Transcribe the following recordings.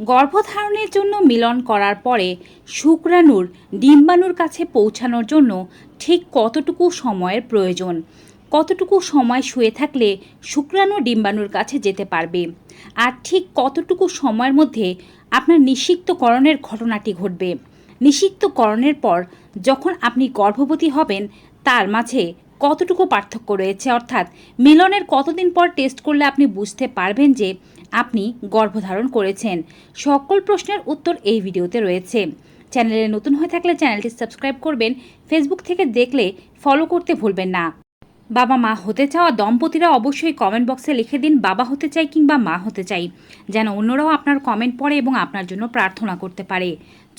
গর্ভধারণের জন্য মিলন করার পরে শুক্রাণুর ডিম্বাণুর কাছে পৌঁছানোর জন্য ঠিক কতটুকু সময়ের প্রয়োজন? কতটুকু সময় শুয়ে থাকলে শুক্রাণু ডিম্বাণুর কাছে যেতে পারবে? আর ঠিক কতটুকু সময়ের মধ্যে আপনার নিষিক্তকরণের ঘটনাটি ঘটবে? নিষিক্তকরণের পর যখন আপনি গর্ভবতী হবেন, তার মাঝে কতটুকু পার্থক্য রয়েছে? অর্থাৎ মিলনের কতদিন পর টেস্ট করলে আপনি বুঝতে পারবেন যে আপনি গর্ভধারণ করেছেন? সকল প্রশ্নের উত্তর এই ভিডিওতে রয়েছে। চ্যানেলে নতুন হয়ে থাকলে চ্যানেলটি সাবস্ক্রাইব করবেন। ফেসবুক থেকে দেখলে ফলো করতে ভুলবেন না। বাবা মা হতে চাওয়া দম্পতিরা অবশ্যই কমেন্ট বক্সে লিখে দিন, বাবা হতে চাই কিংবা মা হতে চাই, যেন অন্যরাও আপনার কমেন্ট পড়ে এবং আপনার জন্য প্রার্থনা করতে পারে।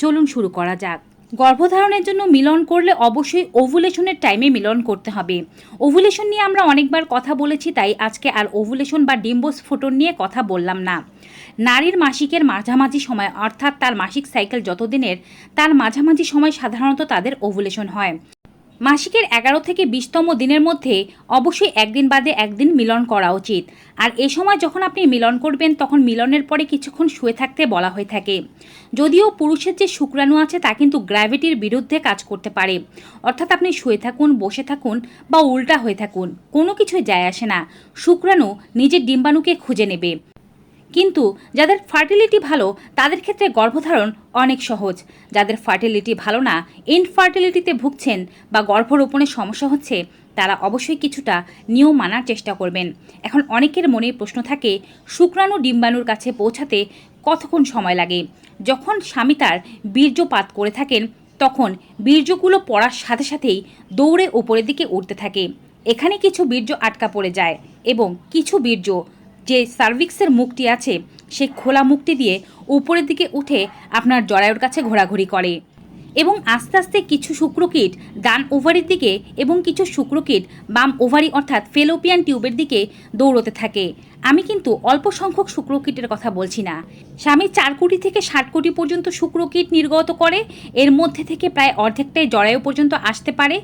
চলুন শুরু করা যাক। গর্ভধারণের জন্য মিলন করলে অবশ্যই ওভুলেশনের টাইমে মিলন করতে হবে। ওভুলেশন নিয়ে আমরা অনেকবার কথা বলেছি, তাই আজকে আর ওভুলেশন বা ডিম্বস্ফোটন নিয়ে কথা বললাম না। নারীর মাসিকের মাঝামাঝি সময়, অর্থাৎ তার মাসিক সাইকেল যতদিনের, তার মাঝামাঝি সময় সাধারণত তাদের ওভুলেশন হয়। মাসিকের এগারো থেকে বিশতম দিনের মধ্যে অবশ্যই একদিন বাদে একদিন মিলন করা উচিত। আর এ সময় যখন আপনি মিলন করবেন, তখন মিলনের পরে কিছুক্ষণ শুয়ে থাকতে বলা হয়ে থাকে। যদিও পুরুষের যে শুক্রাণু আছে, তা কিন্তু গ্র্যাভিটির বিরুদ্ধে কাজ করতে পারে। অর্থাৎ আপনি শুয়ে থাকুন, বসে থাকুন বা উল্টা হয়ে থাকুন। কোনো কিছুই যায় আসে না। শুক্রাণু নিজের ডিম্বাণুকে খুঁজে নেবে। কিন্তু যাদের ফার্টিলিটি ভালো, তাদের ক্ষেত্রে গর্ভধারণ অনেক সহজ। যাদের ফার্টিলিটি ভালো না ইনফার্টিলিটিতে ভুগছেন বা গর্ভরোপণের সমস্যা হচ্ছে, তারা অবশ্যই কিছুটা নিয়ম মানার চেষ্টা করবেন। এখন অনেকের মনে প্রশ্ন থাকে, শুক্রাণু ডিম্বাণুর কাছে পৌঁছাতে কতক্ষণ সময় লাগে? যখন স্বামী তার বীর্যপাত করে থাকেন, তখন বীর্যগুলো পড়ার সাথে সাথেই দৌড়ে ওপরের দিকে উঠতে থাকে। এখানে কিছু বীর্য আটকা পড়ে যায় এবং কিছু বীর্য যে সার্ভিক্সের মুখটি আছে সেই খোলা মুখটি দিয়ে উপরের দিকে উঠে আপনার জরায়ুর কাছে ঘোরাঘুরি করে। এবং আস্তে আস্তে কিছু শুক্রকীট ডান ওভারির দিকে এবং কিছু শুক্রকীট বাম ওভারি অর্থাৎ ফেলোপিয়ান টিউবের দিকে দৌড়তে থাকে। আমি কিন্তু অল্প সংখ্যক শুক্রকীটের কথা বলছি না। স্বামী চার কোটি থেকে ষাট কোটি পর্যন্ত শুক্রকীট নির্গত করে, এর মধ্যে থেকে প্রায় অর্ধেকটাই জরায়ু পর্যন্ত আসতে পারে।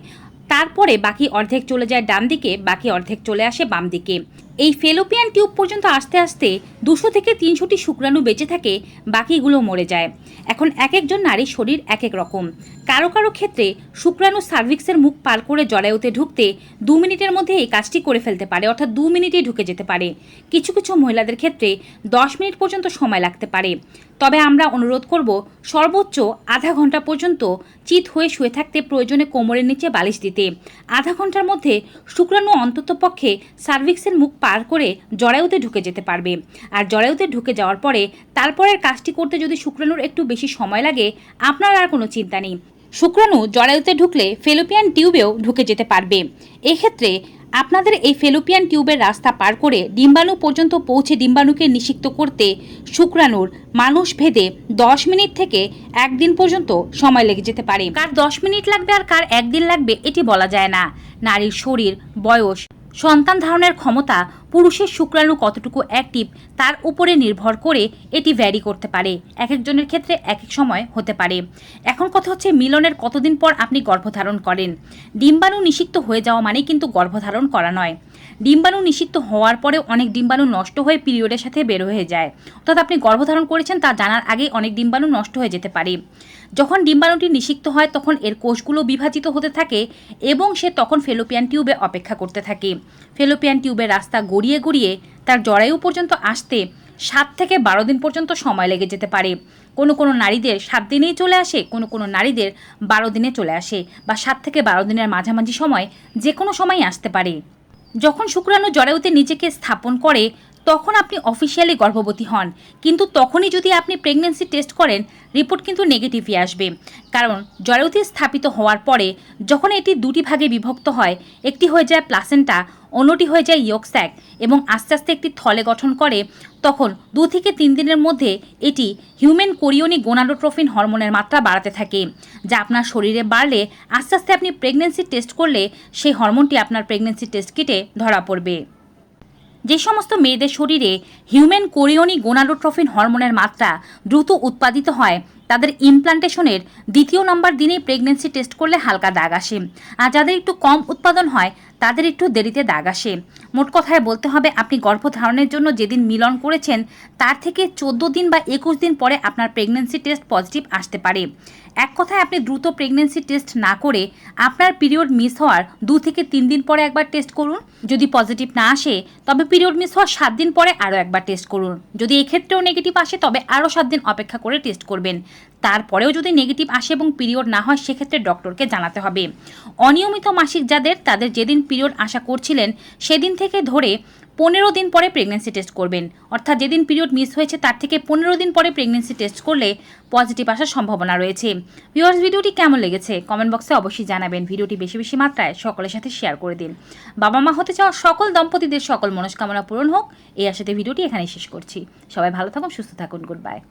তারপরে বাকি অর্ধেক চলে যায় ডান দিকে, বাকি অর্ধেক চলে আসে বাম দিকে। এই ফেলোপিয়ান টিউব পর্যন্ত আসতে আসতে দুশো থেকে তিনশোটি শুক্রাণু বেঁচে থাকে, বাকিগুলো মরে যায়। এখন এক একজন নারীর শরীর এক এক রকম। কারও কারও ক্ষেত্রে শুক্রাণু সার্ভিক্সের মুখ পার করে জরায়ুতে ঢুকতে দু মিনিটের মধ্যে এই কাজটি করে ফেলতে পারে, অর্থাৎ দু মিনিটেই ঢুকে যেতে পারে। কিছু কিছু মহিলাদের ক্ষেত্রে দশ মিনিট পর্যন্ত সময় লাগতে পারে। তবে আমরা অনুরোধ করব, সর্বোচ্চ আধা ঘণ্টা পর্যন্ত চিত হয়ে শুয়ে থাকতে প্রয়োজনে কোমরের নিচে বালিশ দিতে। আধা ঘণ্টার মধ্যে শুক্রাণু অন্ততপক্ষে সার্ভিক্সের মুখ পার করে জরায়ুতে ঢুকে যেতে পারবে। আর জরায়ুতে ঢুকে যাওয়ার পরে তারপরের কাজটি করতে যদি শুক্রাণুর একটু বেশি সময় লাগে, আপনার আর কোনো চিন্তা নেই। শুক্রাণু জরায়ুতে ঢুকলে ফেলোপিয়ান টিউবেও ঢুকে যেতে পারবে। এক্ষেত্রে আপনাদের এই ফেলোপিয়ান টিউবের রাস্তা পার করে ডিম্বাণু পর্যন্ত পৌঁছে ডিম্বাণুকে নিষিক্ত করতে শুক্রাণুর মানুষ ভেদে দশ মিনিট থেকে একদিন পর্যন্ত সময় লেগে যেতে পারে। কার দশ মিনিট লাগবে আর কার একদিন লাগবে এটি বলা যায় না। নারীর শরীর, বয়স সন্তান ধারণের ক্ষমতা পুরুষের শুক্রাণু কতটুকু অ্যাক্টিভ তার উপরে নির্ভর করে এটি ভ্যারি করতে পারে। এক একজনের ক্ষেত্রে এক এক সময় হতে পারে। এখন কথা হচ্ছে মিলনের কতদিন পর আপনি গর্ভধারণ করেন। ডিম্বাণু নিষিক্ত হয়ে যাওয়া মানে কিন্তু গর্ভধারণ করা নয়। ডিম্বাণু নিষিক্ত হওয়ার পরে অনেক ডিম্বাণু নষ্ট হয়ে পিরিয়ডের সাথে বের হয়ে যায়। অর্থাৎ আপনি গর্ভধারণ করেছেন, তা জানার আগেই অনেক ডিম্বাণু নষ্ট হয়ে যেতে পারে। যখন ডিম্বাণুটি নিষিক্ত হয়, তখন এর কোষগুলো বিভাজিত হতে থাকে এবং সে তখন ফেলোপিয়ান টিউবে অপেক্ষা করতে থাকে। ফেলোপিয়ান টিউবের রাস্তা গড়িয়ে গড়িয়ে তার জরায়ু পর্যন্ত আসতে সাত থেকে বারো দিন পর্যন্ত সময় লেগে যেতে পারে। কোনো কোনো নারীদের সাত দিনেই চলে আসে, কোনো কোনো নারীদের বারো দিনে চলে আসে বা সাত থেকে বারো দিনের মাঝামাঝি সময় যে কোনো সময়ই আসতে পারে। যখন শুক্রাণু জরায়ুতে নিজেকে স্থাপন করে তখন আপনি অফিসিয়ালি গর্ভবতী হন। কিন্তু তখনই যদি আপনি প্রেগনেন্সি টেস্ট করেন রিপোর্ট কিন্তু নেগেটিভই আসবে। কারণ জরায়ুতে স্থাপিত হওয়ার পরে যখন এটি দুটি ভাগে বিভক্ত হয়, একটি হয়ে যায় প্লাসেন্টা অন্যটি হয়ে যায় ইয়কস্যাক এবং আস্তে আস্তে একটি থলে গঠন করে, তখন দু থেকে তিন দিনের মধ্যে এটি হিউম্যান কোরিওনি গোনাডোট্রোফিন হরমোনের মাত্রা বাড়াতে থাকে, যা আপনার শরীরে বাড়লে আস্তে আস্তে আপনি প্রেগনেন্সি টেস্ট করলে সেই হরমোনটি আপনার প্রেগনেন্সি টেস্ট কিটে ধরা পড়বে। যে সমস্ত মেয়েদের শরীরে হিউম্যান কোরিওনি গোনাডোট্রফিন হরমোনের মাত্রা দ্রুত উৎপাদিত হয় তাদের ইমপ্লান্টেশনের দ্বিতীয় নম্বর দিনেই প্রেগনেন্সি টেস্ট করলে হালকা দাগ আসে। আর যাদের একটু কম উৎপাদন হয়, তাদের একটু দেরিতে দাগ আসে। মোট কথায় বলতে হবে, আপনি গর্ভধারণের জন্য যেদিন মিলন করেছেন, তার থেকে চোদ্দ দিন বা একুশ দিন পরে আপনার প্রেগনেন্সি টেস্ট পজিটিভ আসতে পারে। এক কথায় আপনি দ্রুত প্রেগনেন্সি টেস্ট না করে আপনার পিরিয়ড মিস হওয়ার দু থেকে তিন দিন পরে একবার টেস্ট করুন। যদি পজিটিভ না আসে, তবে পিরিয়ড মিস হওয়ার সাত দিন পরে আরও একবার টেস্ট করুন। যদি এক্ষেত্রেও নেগেটিভ আসে, তবে আরও সাত দিন অপেক্ষা করে টেস্ট করবেন। তারপরেও যদি নেগেটিভ আসে এবং পিরিয়ড না হয়, সেক্ষেত্রে ডক্টরকে জানাতে হবে। অনিয়মিত মাসিক যাদের, তাদের যেদিন পিরিয়ড আশা করছিলেন, সেদিন থেকে ধরে পনেরো দিন পরে প্রেগনেন্সি টেস্ট করবেন। অর্থাৎ যেদিন পিরিয়ড মিস হয়েছে, তার থেকে পনেরো দিন পরে প্রেগনেন্সি টেস্ট করলে পজিটিভ আসার সম্ভাবনা রয়েছে। ভিউয়ার্স ভিডিওটি কেমন লেগেছে? কমেন্ট বক্সে অবশ্যই জানাবেন। ভিডিওটি বেশি বেশি মাত্রায় সকলের সাথে শেয়ার করে দিন। বাবা মা হতে চাওয়া সকল দম্পতিদের সকল মনস্কামনা পূরণ হোক। এই আশাতে ভিডিওটি এখানেই শেষ করছি। সবাই ভালো থাকুন, সুস্থ থাকুন। Good bye